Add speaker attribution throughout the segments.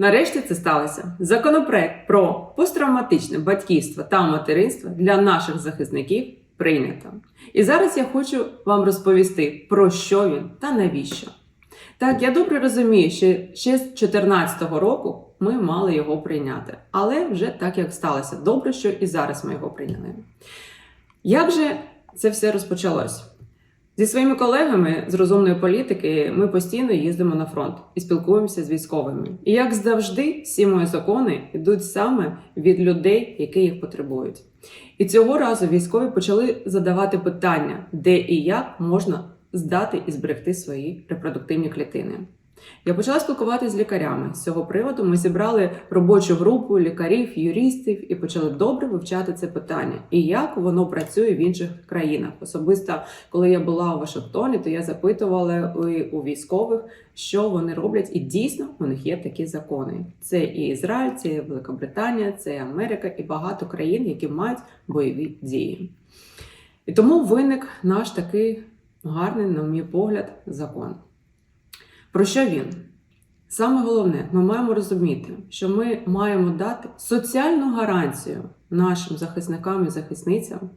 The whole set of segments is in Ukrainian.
Speaker 1: Нарешті це сталося. Законопроект про посттравматичне батьківство та материнство для наших захисників прийнято. І зараз я хочу вам розповісти, про що він та навіщо. Так, я добре розумію, що ще з 2014 року ми мали його прийняти, але вже так як сталося. Добре, що і зараз ми його прийняли. Як же це все розпочалось? Зі своїми колегами з розумної політики ми постійно їздимо на фронт і спілкуємося з військовими. І як завжди, всі мої закони йдуть саме від людей, які їх потребують. І цього разу військові почали задавати питання, де і як можна здати і зберегти свої репродуктивні клітини. Я почала спілкуватися з лікарями. З цього приводу ми зібрали робочу групу лікарів, юристів і почали добре вивчати це питання і як воно працює в інших країнах. Особисто, коли я була у Вашингтоні, то я запитувала у- військових, що вони роблять, і дійсно у них є такі закони. Це і Ізраїль, це і Великобританія, це і Америка і багато країн, які мають бойові дії. І тому виник наш такий гарний, на мій погляд, закон. Про що він? Саме головне, ми маємо розуміти, що ми маємо дати соціальну гарантію нашим захисникам і захисницям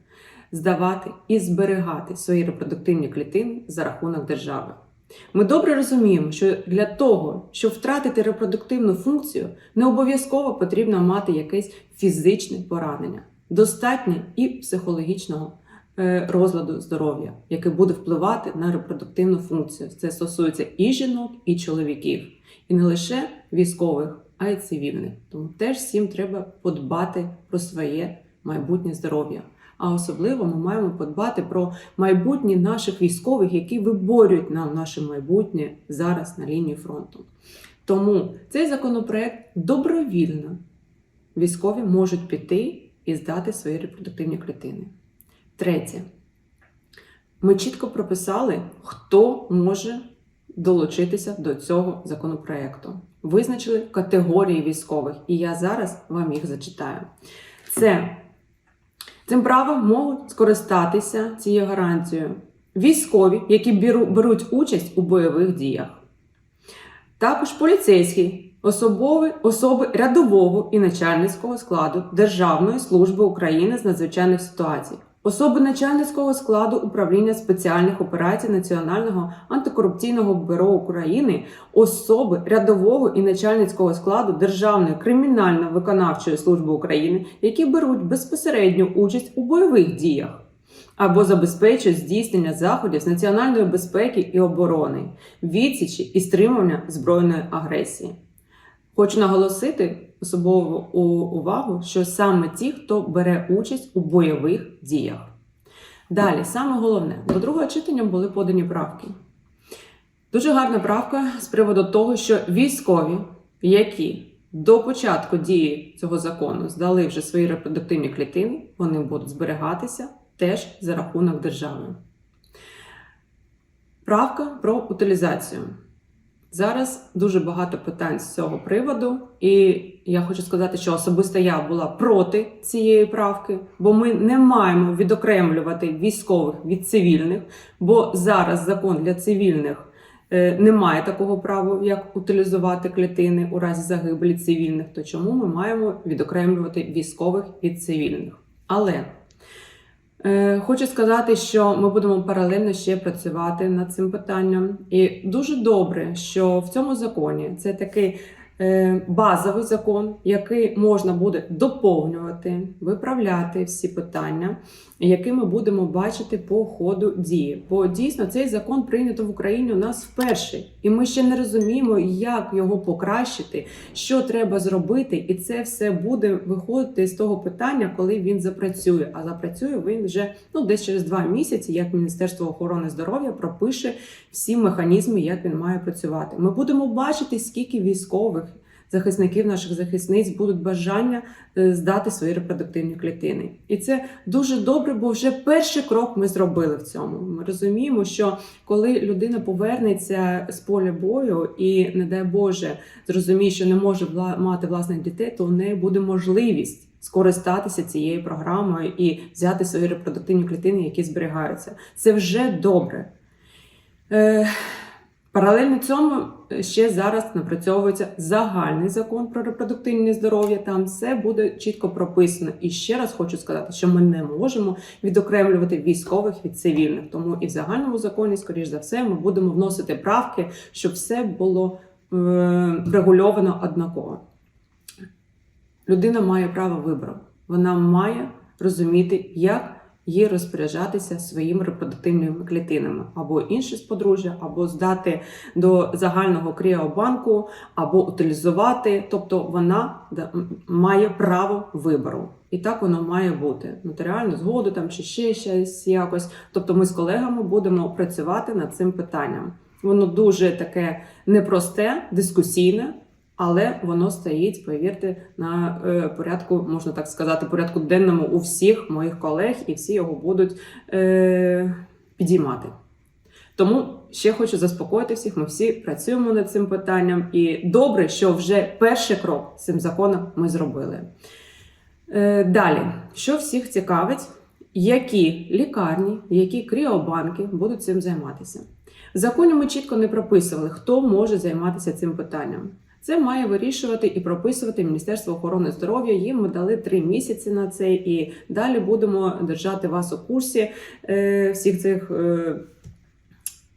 Speaker 1: здавати і зберігати свої репродуктивні клітини за рахунок держави. Ми добре розуміємо, що для того, щоб втратити репродуктивну функцію, не обов'язково потрібно мати якесь фізичне поранення, достатньо і психологічного розладу здоров'я, який буде впливати на репродуктивну функцію. Це стосується і жінок, і чоловіків, і не лише військових, а й цивільних. Тому теж всім треба подбати про своє майбутнє здоров'я. А особливо ми маємо подбати про майбутнє наших військових, які виборюють нам наше майбутнє зараз на лінії фронту. Тому цей законопроект добровільно військові можуть піти і здати свої репродуктивні клітини. Третє. Ми чітко прописали, хто може долучитися до цього законопроекту. Визначили категорії військових, і я зараз вам їх зачитаю. Це цим правом можуть скористатися цією гарантією військові, які беру- беруть участь у бойових діях. Також поліцейські, особові, особи рядового і начальницького складу Державної служби України з надзвичайних ситуацій, особи начальницького складу управління спеціальних операцій Національного антикорупційного бюро України, особи рядового і начальницького складу Державної кримінально-виконавчої служби України, які беруть безпосередню участь у бойових діях. Або забезпечують здійснення заходів з національної безпеки і оборони, відсічі і стримування збройної агресії. Хочу наголосити особову увагу, що саме ті, хто бере участь у бойових діях. Далі, саме головне, до другого читання були подані правки. Дуже гарна правка з приводу того, що військові, які до початку дії цього закону здали вже свої репродуктивні клітини, вони будуть зберігатися теж за рахунок держави. Правка про утилізацію. Зараз дуже багато питань з цього приводу, і я хочу сказати, що особисто я була проти цієї правки, бо ми не маємо відокремлювати військових від цивільних, бо зараз закон для цивільних е, не має такого права, як утилізувати клітини у разі загибелі цивільних. То чому ми маємо відокремлювати військових від цивільних? Але Хочу сказати, що ми будемо паралельно ще працювати над цим питанням. І дуже добре, що в цьому законі це такий е, базовий закон, який можна буде доповнювати, виправляти всі питання, які ми будемо бачити по ходу дії. Бо дійсно цей закон прийнято в Україні у нас вперше, і ми ще не розуміємо, як його покращити, що треба зробити, і це все буде виходити з того питання, коли він запрацює. А запрацює він вже ну десь через два місяці, як Міністерство охорони здоров'я пропише всі механізми, як він має працювати. Ми будемо бачити, скільки військових. Захисників наших захисниць будуть бажання е, здати свої репродуктивні клітини, і це дуже добре, бо вже перший крок ми зробили в цьому. Ми розуміємо, що коли людина повернеться з поля бою і, не дай Боже, зрозуміє, що не може мати власних дітей, то у неї буде можливість скористатися цією програмою і взяти свої репродуктивні клітини, які зберігаються. Це вже добре. Е, Паралельно цьому е, ще зараз напрацьовується загальний закон про репродуктивне здоров'я. Там все буде чітко прописано. І ще раз хочу сказати, що ми не можемо відокремлювати військових від цивільних. Тому і в загальному законі, скоріш за все, ми будемо вносити правки, щоб все було е, регульовано однаково. Людина має право вибору. Вона має розуміти, як їй розпоряджатися своїми репродуктивними клітинами або інше з подружжя, або здати до загального кріобанку, або утилізувати. Тобто вона має право вибору. І так воно має бути. Нотаріальну згоду там чи ще щось якось. Тобто ми з колегами будемо працювати над цим питанням. Воно дуже таке непросте, дискусійне, але воно стоїть, повірте, на е, порядку, можна так сказати, порядку денному у всіх моїх колег, і всі його будуть е, підіймати. Тому ще хочу заспокоїти всіх. Ми всі працюємо над цим питанням, і добре, що вже перший крок з цим законом ми зробили. Е, далі, що всіх цікавить, які лікарні, які кріобанки будуть цим займатися. В законі ми чітко не прописували, хто може займатися цим питанням. Це має вирішувати і прописувати Міністерство охорони здоров'я. Їм ми дали три місяці на це, і далі будемо держати вас у курсі е, всіх цих.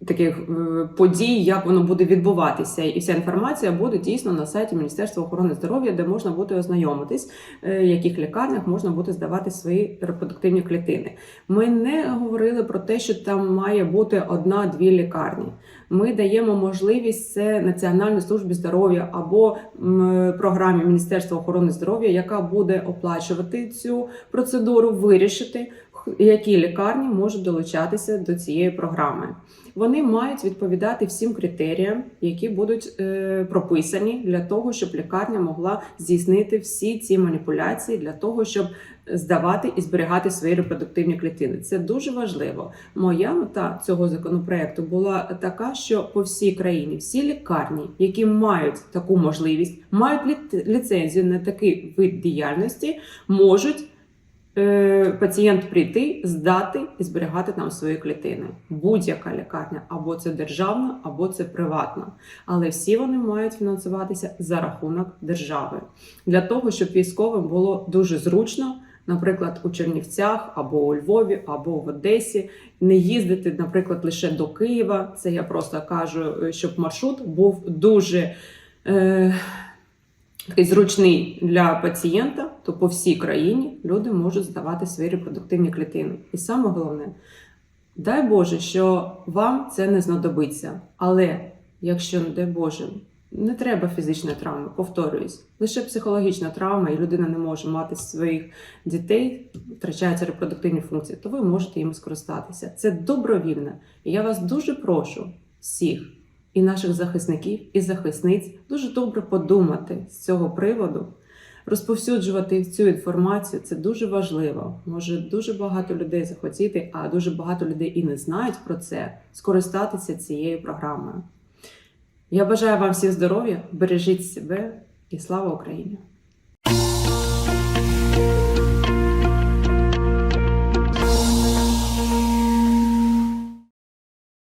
Speaker 1: Таких е, подій, як воно буде відбуватися, і вся інформація буде дійсно на сайті Міністерства охорони здоров'я, де можна буде ознайомитись, е, в яких лікарнях можна буде здавати свої репродуктивні клітини. Ми не говорили про те, що там має бути одна-дві лікарні. Ми даємо можливість це Національній службі здоров'я або програмі Міністерства охорони здоров'я, яка буде оплачувати цю процедуру, вирішити, які лікарні можуть долучатися до цієї програми. Вони мають відповідати всім критеріям, які будуть е, прописані для того, щоб лікарня могла здійснити всі ці маніпуляції для того, щоб здавати і зберігати свої репродуктивні клітини. Це дуже важливо. Моя мета цього законопроекту була така, що по всій країні всі лікарні, які мають таку можливість, мають ліцензію на такий вид діяльності, можуть пацієнт прийти, здати і зберігати там свої клітини. Будь-яка лікарня, або це державна, або це приватна. Але всі вони мають фінансуватися за рахунок держави для того, щоб військовим було дуже зручно. Наприклад, у Чернівцях або у Львові, або в Одесі не їздити, наприклад, лише до Києва. Це я просто кажу, е, щоб маршрут був дуже е, такий зручний для пацієнта, то по всій країні люди можуть здавати свої репродуктивні клітини. І саме головне, дай Боже, що вам це не знадобиться. Але якщо, не дай Боже, не треба фізичної травми, повторююсь, лише психологічна травма, і людина не може мати своїх дітей, втрачаються репродуктивні функції, то ви можете їм скористатися. Це добровільно. І я вас дуже прошу всіх і наших захисників і захисниць дуже добре подумати з цього приводу. Розповсюджувати цю інформацію це дуже важливо. Може дуже багато людей захотіти, а дуже багато людей і не знають про це, скористатися цією програмою. Я бажаю вам всім здоров'я, бережіть себе і слава Україні!